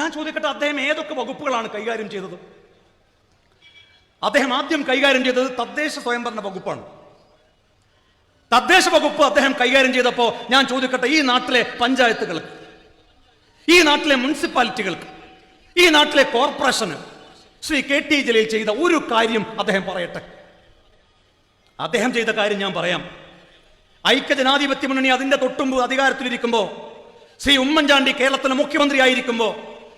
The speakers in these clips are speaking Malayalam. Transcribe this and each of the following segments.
ഞാൻ ചോദിക്കട്ടെ അദ്ദേഹം ഏതൊക്കെ വകുപ്പുകളാണ് കൈകാര്യം ചെയ്തത്? അദ്ദേഹം ആദ്യം കൈകാര്യം ചെയ്തത് തദ്ദേശ സ്വയംഭരണ വകുപ്പാണ്. തദ്ദേശ വകുപ്പ് അദ്ദേഹം കൈകാര്യം ചെയ്തപ്പോൾ ഞാൻ ചോദിക്കട്ടെ ഈ നാട്ടിലെ പഞ്ചായത്തുകൾക്ക് ഈ നാട്ടിലെ മുനിസിപ്പാലിറ്റികൾക്ക് ഈ നാട്ടിലെ കോർപ്പറേഷന് ശ്രീ കെ ടി ജലീൽ ചെയ്ത ഒരു കാര്യം അദ്ദേഹം പറയട്ടെ? അദ്ദേഹം ചെയ്ത കാര്യം ഞാൻ പറയാം. ഐക്യജനാധിപത്യ മുന്നണി അതിന്റെ തൊട്ടുമ്പ് അധികാരത്തിലിരിക്കുമ്പോൾ ശ്രീ ഉമ്മൻചാണ്ടി കേരളത്തിലെ മുഖ്യമന്ത്രിയായിരിക്കുമ്പോൾ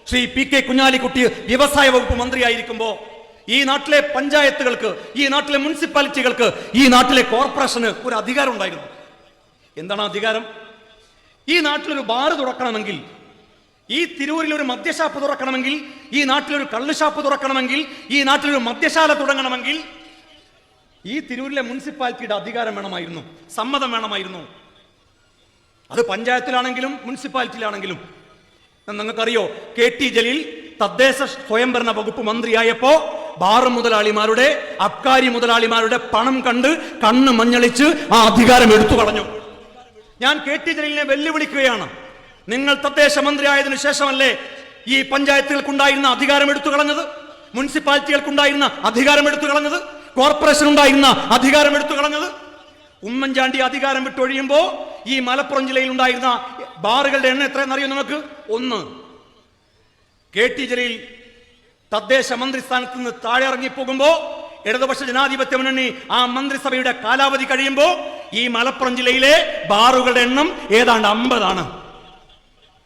ശ്രീ പി കെ കുഞ്ഞാലിക്കുട്ടി വ്യവസായ വകുപ്പ് മന്ത്രിയായിരിക്കുമ്പോൾ ഈ നാട്ടിലെ പഞ്ചായത്തുകൾക്ക് ഈ നാട്ടിലെ മുനിസിപ്പാലിറ്റികൾക്ക് ഈ നാട്ടിലെ കോർപ്പറേഷന് ഒരു അധികാരം ഉണ്ടായിരുന്നു. എന്താണ് അധികാരം? ഈ നാട്ടിലൊരു ബാറ് തുറക്കണമെങ്കിൽ ഈ തിരൂരിൽ ഒരു മദ്യഷാപ്പ് തുറക്കണമെങ്കിൽ ഈ നാട്ടിലൊരു കള്ളുഷാപ്പ് തുറക്കണമെങ്കിൽ ഈ നാട്ടിലൊരു മദ്യശാല തുടങ്ങണമെങ്കിൽ ഈ തിരൂരിലെ മുനിസിപ്പാലിറ്റിയുടെ അധികാരം വേണമായിരുന്നു സമ്മതം വേണമായിരുന്നു. അത് പഞ്ചായത്തിലാണെങ്കിലും മുനിസിപ്പാലിറ്റിയിലാണെങ്കിലും നിങ്ങൾക്കറിയോ കെ ടി ജലീൽ തദ്ദേശ സ്വയംഭരണ വകുപ്പ് മന്ത്രിയായപ്പോ ബാറു മുതലാളിമാരുടെ അബ്കാരി മുതലാളിമാരുടെ പണം കണ്ട് കണ്ണ് മഞ്ഞളിച്ച് ആ അധികാരം എടുത്തു കളഞ്ഞു. ഞാൻ കെ ടി ജലീലിനെ വെല്ലുവിളിക്കുകയാണ്. നിങ്ങൾ തദ്ദേശ മന്ത്രിയായതിനു ശേഷമല്ലേ ഈ പഞ്ചായത്തുകൾക്കുണ്ടായിരുന്ന അധികാരം എടുത്തു കളഞ്ഞത്? മുനിസിപ്പാലിറ്റികൾക്കുണ്ടായിരുന്ന അധികാരം എടുത്തു കളഞ്ഞത്? കോർപ്പറേഷൻ ഉണ്ടായിരുന്ന അധികാരം എടുത്തു കളഞ്ഞത്? ഉമ്മൻചാണ്ടി അധികാരം വിട്ടൊഴിയുമ്പോ ഈ മലപ്പുറം ജില്ലയിൽ ഉണ്ടായിരുന്ന ബാറുകളുടെ എണ്ണം എത്രയെന്നറിയോ നിങ്ങൾക്ക്? ഒന്ന്. കെ ടി ജലീൽ തദ്ദേശ മന്ത്രിസ്ഥാനത്ത് നിന്ന് താഴെ ഇറങ്ങിപ്പോകുമ്പോ ഇടതുപക്ഷ ജനാധിപത്യ മുന്നണി ആ മന്ത്രിസഭയുടെ കാലാവധി കഴിയുമ്പോൾ ഈ മലപ്പുറം ജില്ലയിലെ ബാറുകളുടെ എണ്ണം ഏതാണ്ട് അമ്പതാണ്.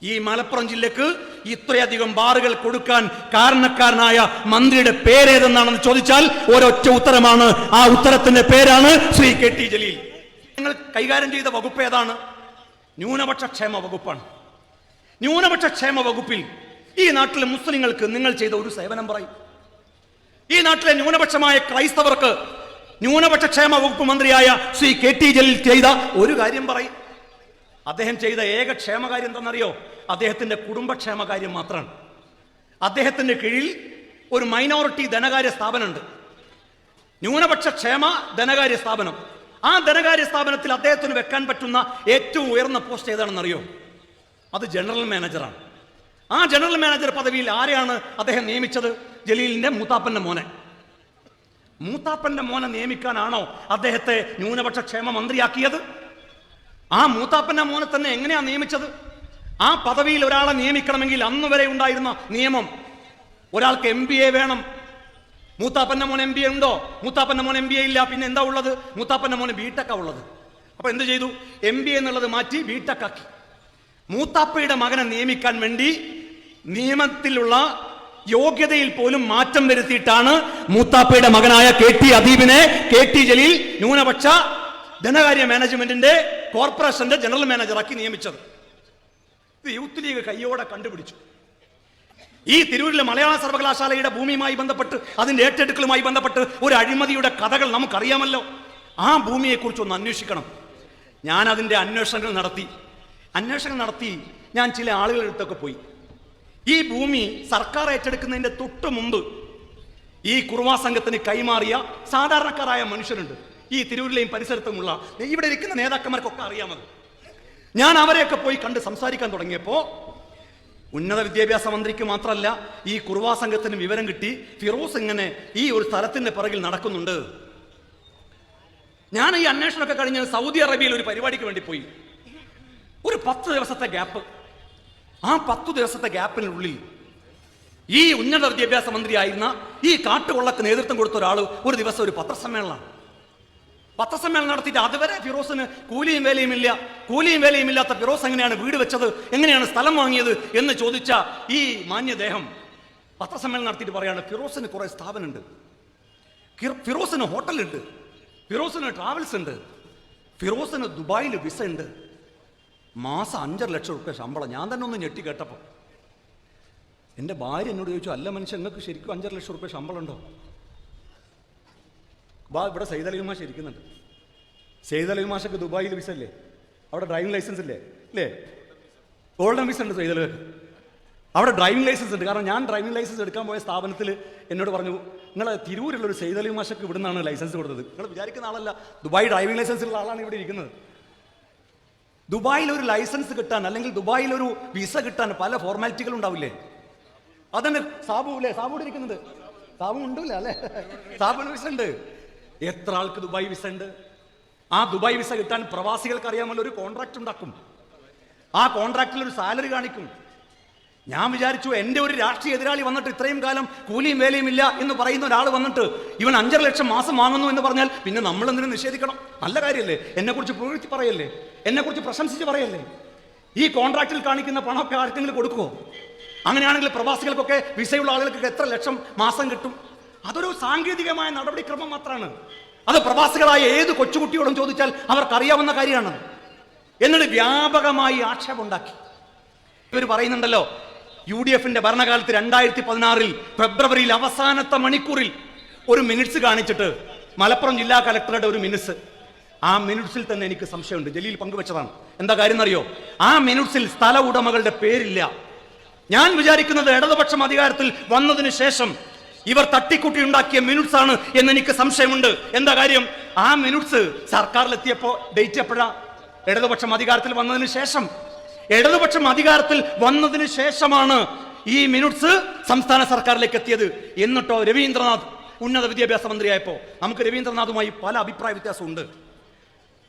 ഈ മലപ്പുറം ജില്ലക്ക് ഇത്രയധികം ബാറുകൾ കൊടുക്കാൻ കാരണക്കാരനായ മന്ത്രിയുടെ പേരേതെന്നാണെന്ന് ചോദിച്ചാൽ ഒരൊറ്റ ഉത്തരമാണ്. ആ ഉത്തരത്തിന്റെ പേരാണ് ശ്രീ കെ ടി ജലീൽ. ഞങ്ങൾ കൈകാര്യം ചെയ്ത വകുപ്പ് ഏതാണ്? ന്യൂനപക്ഷ ക്ഷേമ വകുപ്പാണ്. ന്യൂനപക്ഷ ക്ഷേമ വകുപ്പിൽ ഈ നാട്ടിലെ മുസ്ലിങ്ങൾക്ക് നിങ്ങൾ ചെയ്ത ഒരു സേവനം പറയും. ഈ നാട്ടിലെ ന്യൂനപക്ഷമായ ക്രൈസ്തവർക്ക് ന്യൂനപക്ഷ ക്ഷേമ വകുപ്പ് മന്ത്രിയായ ശ്രീ കെ ടി ജലീൽ ചെയ്ത ഒരു കാര്യം പറയും. അദ്ദേഹം ചെയ്ത ഏക ക്ഷേമകാര്യം എന്താണെന്നറിയോ? അദ്ദേഹത്തിന്റെ കുടുംബക്ഷേമകാര്യം മാത്രമാണ്. അദ്ദേഹത്തിന്റെ കീഴിൽ ഒരു മൈനോറിറ്റി ധനകാര്യ സ്ഥാപനമുണ്ട്. ന്യൂനപക്ഷ ക്ഷേമ ധനകാര്യ സ്ഥാപനം. ആ ധനകാര്യ സ്ഥാപനത്തിൽ അദ്ദേഹത്തിന് വെക്കാൻ പറ്റുന്ന ഏറ്റവും ഉയർന്ന പോസ്റ്റ് ഏതാണെന്നറിയോ? അത് ജനറൽ മാനേജറാണ്. ആ ജനറൽ മാനേജർ പദവിയിൽ ആരെയാണ് അദ്ദേഹം നിയമിച്ചത്? ജലീലിന്റെ മൂത്താപ്പന്റെ മോനെ. മൂത്താപ്പന്റെ മോനെ നിയമിക്കാനാണോ അദ്ദേഹത്തെ ന്യൂനപക്ഷ ക്ഷേമ മന്ത്രിയാക്കിയത്? ആ മൂത്താപ്പന്റെ മോനെ തന്നെ എങ്ങനെയാ നിയമിച്ചത്? ആ പദവിയിൽ ഒരാളെ നിയമിക്കണമെങ്കിൽ അന്ന് വരെ ഉണ്ടായിരുന്ന നിയമം. ഒരാൾക്ക് എം ബി എ വേണം. മൂത്താപ്പന്റെ മോൻ എം ബി എ ഉണ്ടോ? മൂത്താപ്പന്റെ മോൻ എം ബി എ ഇല്ല പിന്നെ എന്താ ഉള്ളത്? മൂത്താപ്പന്റെ മോന് ബിടെക്കാ ഉള്ളത്. അപ്പൊ എന്ത് ചെയ്തു? എം ബി എന്നുള്ളത് മാറ്റി ബി ആക്കി. മൂത്താപ്പയുടെ മകനെ നിയമിക്കാൻ വേണ്ടി നിയമത്തിലുള്ള യോഗ്യതയിൽ പോലും മാറ്റം വരുത്തിയിട്ടാണ് മൂത്താപ്പയുടെ മകനായ കെ ടി അദീബിനെ കെ ടി ജലീൽ ന്യൂനപക്ഷ ധനകാര്യ മാനേജ്മെന്റിന്റെ കോർപ്പറേഷന്റെ ജനറൽ മാനേജറാക്കി നിയമിച്ചത്. ഇത് യൂത്ത് ലീഗ് കയ്യോടെ കണ്ടുപിടിച്ചു. ഈ തിരൂരിലെ മലയാള സർവകലാശാലയുടെ ഭൂമിയുമായി ബന്ധപ്പെട്ട് അതിന്റെ ഏറ്റെടുക്കലുമായി ബന്ധപ്പെട്ട് ഒരു അഴിമതിയുടെ കഥകൾ നമുക്കറിയാമല്ലോ. ആ ഭൂമിയെക്കുറിച്ച് ഒന്ന് അന്വേഷിക്കണം. ഞാൻ അതിന്റെ അന്വേഷണങ്ങൾ നടത്തി. അന്വേഷണം നടത്തി ഞാൻ ചില ആളുകളുടെ അടുത്തൊക്കെ പോയി. ഈ ഭൂമി സർക്കാർ ഏറ്റെടുക്കുന്നതിന്റെ തൊട്ട് മുമ്പ് ഈ കുറുവാ സംഘത്തിന് കൈമാറിയ സാധാരണക്കാരായ മനുഷ്യരുണ്ട്. ഈ തിരൂരിലെയും പരിസരത്തുമുള്ള ഇവിടെ ഇരിക്കുന്ന നേതാക്കന്മാർക്കൊക്കെ അറിയാമത് ഞാൻ അവരെയൊക്കെ പോയി കണ്ട് സംസാരിക്കാൻ തുടങ്ങിയപ്പോൾ ഉന്നത വിദ്യാഭ്യാസ മന്ത്രിക്ക് മാത്രമല്ല ഈ കുറുവാ സംഘത്തിന് വിവരം കിട്ടി. ഫിറോസ് ഇങ്ങനെ ഈ ഒരു സ്ഥലത്തിന്റെ പിറകിൽ നടക്കുന്നുണ്ട്. ഞാൻ ഈ അന്വേഷണമൊക്കെ കഴിഞ്ഞ് സൗദി അറേബ്യയിൽ ഒരു പരിപാടിക്ക് വേണ്ടി പോയി. പത്ത് ദിവസത്തെ ഗ്യാപ്പ്. ആ പത്തു ദിവസത്തെ ഗ്യാപ്പിനുള്ളിൽ ഈ ഉന്നത വിദ്യാഭ്യാസ മന്ത്രിയായിരുന്ന ഈ കാട്ടുകൊള്ളക്ക് നേതൃത്വം കൊടുത്ത ഒരാൾ ഒരു ദിവസം ഒരു പത്രസമ്മേളനം പത്രസമ്മേളനം നടത്തിയിട്ട് അതുവരെ ഫിറോസിന് കൂലിയും വേലയും ഇല്ല. കൂലിയും വേലയും ഇല്ലാത്ത ഫിറോസ് എങ്ങനെയാണ് വീട് വെച്ചത് എങ്ങനെയാണ് സ്ഥലം വാങ്ങിയത് എന്ന് ചോദിച്ച ഈ മാന്യദേഹം പത്രസമ്മേളനം നടത്തിയിട്ട് പറയാണ് ഫിറോസിന് കുറേ സ്ഥാപനമുണ്ട്. ഫിറോസിന് ഹോട്ടലുണ്ട്. ഫിറോസിന് ട്രാവൽസ് ഉണ്ട്. ഫിറോസിന് ദുബായിൽ വിസ ഉണ്ട്. മാസം അഞ്ചര ലക്ഷം റുപ്യ ശമ്പളം. ഞാൻ തന്നെ ഒന്ന് ഞെട്ടി കേട്ടപ്പോൾ എന്റെ ഭാര്യ എന്നോട് ചോദിച്ചു അല്ല മനുഷ്യൻ നിങ്ങൾക്ക് ശരിക്കും അഞ്ചര ലക്ഷം റുപ്യ ശമ്പളം ഉണ്ടോ ബാ ഇവിടെ സൈദലി മാഷ ഇരിക്കുന്നുണ്ട്. സൈദലി മാഷക്ക് ദുബായിൽ വിസ അല്ലേ അവിടെ ഡ്രൈവിംഗ് ലൈസൻസ് ഇല്ലേ? അല്ലേ ഗോൾഡൻ വിസ ഉണ്ട് സൈദലക്ക് അവിടെ ഡ്രൈവിംഗ് ലൈസൻസ് ഉണ്ട്. കാരണം ഞാൻ ഡ്രൈവിംഗ് ലൈസൻസ് എടുക്കാൻ പോയ സ്ഥാപനത്തിൽ എന്നോട് പറഞ്ഞു നിങ്ങൾ തിരൂരുള്ള ഒരു സൈദലി മാഷക്ക് ഇവിടെ നിന്നാണ് ലൈസൻസ് കൊടുത്തത്. നിങ്ങൾ വിചാരിക്കുന്ന ആളല്ല. ദുബായ് ഡ്രൈവിംഗ് ലൈസൻസ് ഉള്ള ആളാണ് ഇവിടെ ഇരിക്കുന്നത്. ദുബായിൽ ഒരു ലൈസൻസ് കിട്ടാൻ അല്ലെങ്കിൽ ദുബായിൽ ഒരു വിസ കിട്ടാൻ പല ഫോർമാലിറ്റികൾ ഉണ്ടാവില്ലേ? അതന്നെ സാബു അല്ലേ സാബു ഇരിക്കുന്നത്. സാബു ഉണ്ടല്ല? അല്ലേ? സാബുന് വിസ ഉണ്ട് എത്ര ആൾക്ക് ദുബായ് വിസ ഉണ്ട് ആ ദുബായ് വിസ കിട്ടാൻ പ്രവാസികൾക്ക് അറിയാമല്ലോ ഒരു കോൺട്രാക്ട് ഉണ്ടാക്കും. ആ കോൺട്രാക്റ്റിൽ ഒരു സാലറി കാണിക്കും. ഞാൻ വിചാരിച്ചു എന്റെ ഒരു രാഷ്ട്രീയ എതിരാളി വന്നിട്ട് ഇത്രയും കാലം കൂലിയും വേലയും ഇല്ല എന്ന് പറയുന്ന ഒരാൾ വന്നിട്ട് ഇവൻ അഞ്ചര ലക്ഷം മാസം വാങ്ങുന്നു എന്ന് പറഞ്ഞാൽ പിന്നെ നമ്മൾ എന്തിനു നിഷേധിക്കണം? നല്ല കാര്യമല്ലേ എന്നെക്കുറിച്ച് പുകഴ്ത്തി പറയല്ലേ? എന്നെക്കുറിച്ച് പ്രശംസിച്ച് പറയല്ലേ? ഈ കോൺട്രാക്റ്റിൽ കാണിക്കുന്ന പണമൊക്കെ ആർക്കെങ്കിലും കൊടുക്കുമോ അങ്ങനെയാണെങ്കിൽ പ്രവാസികൾക്കൊക്കെ വിസയുള്ള ആളുകൾക്കൊക്കെ എത്ര ലക്ഷം മാസം കിട്ടും? അതൊരു സാങ്കേതികമായ നടപടിക്രമം മാത്രമാണ് അത് പ്രവാസികളായ ഏത് കൊച്ചുകുട്ടിയോടും ചോദിച്ചാൽ അവർക്കറിയാവുന്ന കാര്യമാണ്. എന്നിട്ട് വ്യാപകമായി ആക്ഷേപമുണ്ടാക്കി. ഇവർ പറയുന്നുണ്ടല്ലോ യു ഡി എഫിന്റെ ഭരണകാലത്ത് രണ്ടായിരത്തി പതിനാറിൽ ഫെബ്രുവരിയിൽ അവസാനത്തെ മണിക്കൂറിൽ ഒരു മിനിറ്റ്സ് കാണിച്ചിട്ട് മലപ്പുറം ജില്ലാ കലക്ടറുടെ ഒരു മിനിറ്റ്സ്. ആ മിനിറ്റ്സിൽ തന്നെ എനിക്ക് സംശയമുണ്ട്. ജലീൽ പങ്കുവച്ചതാണ്. എന്താ കാര്യം എന്നറിയോ? ആ മിനിറ്റ്സിൽ സ്ഥല ഉടമകളുടെ പേരില്ല. ഞാൻ വിചാരിക്കുന്നത് ഇടതുപക്ഷം അധികാരത്തിൽ വന്നതിന് ശേഷം ഇവർ തട്ടിക്കൂട്ടി ഉണ്ടാക്കിയ മിനിറ്റ്സ് ആണ് എന്ന് എനിക്ക് സംശയമുണ്ട്. എന്താ കാര്യം? ആ മിനിറ്റ്സ് സർക്കാരിലെത്തിയപ്പോ ഡേറ്റ് എപ്പോഴാ? ഇടതുപക്ഷം അധികാരത്തിൽ വന്നതിന് ശേഷം ഇടതുപക്ഷം അധികാരത്തിൽ വന്നതിന് ശേഷമാണ് ഈ മിനിറ്റ്സ് സംസ്ഥാന സർക്കാരിലേക്ക് എത്തിയത്. എന്നിട്ടോ രവീന്ദ്രനാഥ് ഉന്നത വിദ്യാഭ്യാസ മന്ത്രിയായപ്പോ. നമുക്ക് രവീന്ദ്രനാഥുമായി പല അഭിപ്രായ വ്യത്യാസമുണ്ട്.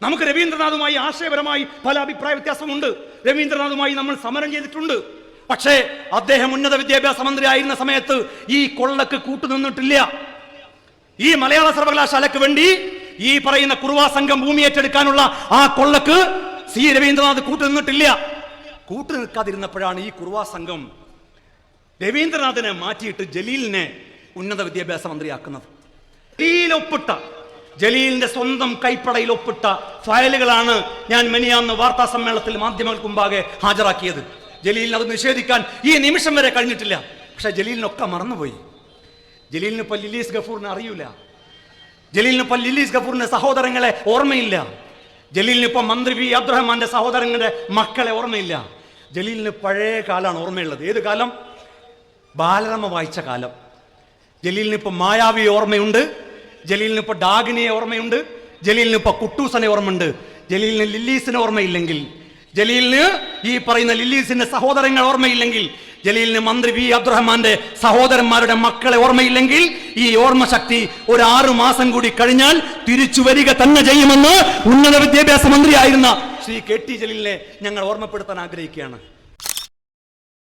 നമുക്ക് രവീന്ദ്രനാഥുമായി ആശയപരമായി പല അഭിപ്രായ വ്യത്യാസമുണ്ട്. രവീന്ദ്രനാഥുമായി നമ്മൾ സമരം ചെയ്തിട്ടുണ്ട്. പക്ഷേ അദ്ദേഹം ഉന്നത വിദ്യാഭ്യാസ മന്ത്രി ആയിരുന്ന സമയത്ത് ഈ കൊള്ളക്ക് കൂട്ടുനിന്നിട്ടില്ല. ഈ മലയാള സർവകലാശാലയ്ക്ക് വേണ്ടി ഈ പറയുന്ന കുറുവാ സംഘം ഭൂമി ഏറ്റെടുക്കാനുള്ള ആ കൊള്ളക്ക് സി. രവീന്ദ്രനാഥ് കൂട്ടുനിന്നിട്ടില്ല. കൂട്ടു നിൽക്കാതിരുന്നപ്പോഴാണ് ഈ കുറുവാ സംഘം രവീന്ദ്രനാഥിനെ മാറ്റിയിട്ട് ജലീലിനെ ഉന്നത വിദ്യാഭ്യാസ മന്ത്രിയാക്കുന്നത്. ഒപ്പിട്ട ജലീലിന്റെ സ്വന്തം കൈപ്പടയിൽ ഒപ്പിട്ട ഫയലുകളാണ് ഞാൻ മെനിയാന്ന് വാർത്താ സമ്മേളനത്തിൽ മാധ്യമങ്ങൾക്ക് മുമ്പാകെ ഹാജരാക്കിയത്. ജലീലിന് അത് നിഷേധിക്കാൻ ഈ നിമിഷം വരെ കഴിഞ്ഞിട്ടില്ല. പക്ഷെ ജലീലിനൊക്കെ മറന്നുപോയി. ജലീലിന് ഇപ്പൊ ലില്ലീസ് ഗഫൂറിനെ അറിയൂല. ജലീലിന് ഇപ്പൊ ലില്ലീസ് ഗഫൂറിന്റെ സഹോദരങ്ങളെ ഓർമ്മയില്ല. ജലീലിന് ഇപ്പൊ മന്ത്രി വി അബ്ദുറഹ്മാന്റെ സഹോദരങ്ങളുടെ മക്കളെ ഓർമ്മയില്ല. ജലീലിന് പഴയ കാലമാണ് ഓർമ്മയുള്ളത്. ഏത് കാലം? ബാലരമ വായിച്ച കാലം. ജലീലിന് ഇപ്പൊ മായാവി ഓർമ്മയുണ്ട്. ജലീലിന് ഇപ്പൊ ഡാഗിനിയെ ഓർമ്മയുണ്ട്. ജലീലിന് ഇപ്പൊ കുട്ടൂസനെ ഓർമ്മയുണ്ട്. ജലീലിന് ലില്ലീസിനെ ഓർമ്മയില്ലെങ്കിൽ ജലീലിന് ഈ പറയുന്ന ലില്ലീസിന്റെ സഹോദരങ്ങൾ ഓർമ്മയില്ലെങ്കിൽ ജലീലിന് മന്ത്രി വി അബ്ദുറഹ്മാന്റെ സഹോദരന്മാരുടെ മക്കളെ ഓർമ്മയില്ലെങ്കിൽ ഈ ഓർമ്മശക്തി ഒരു ആറു മാസം കൂടി കഴിഞ്ഞാൽ തിരിച്ചു വരിക തന്നെ ചെയ്യുമെന്ന് ഉന്നത വിദ്യാഭ്യാസ മന്ത്രിയായിരുന്ന ശ്രീ കെ ടി ജലീലിനെ ഞങ്ങൾ ഓർമ്മപ്പെടുത്താൻ ആഗ്രഹിക്കുകയാണ്.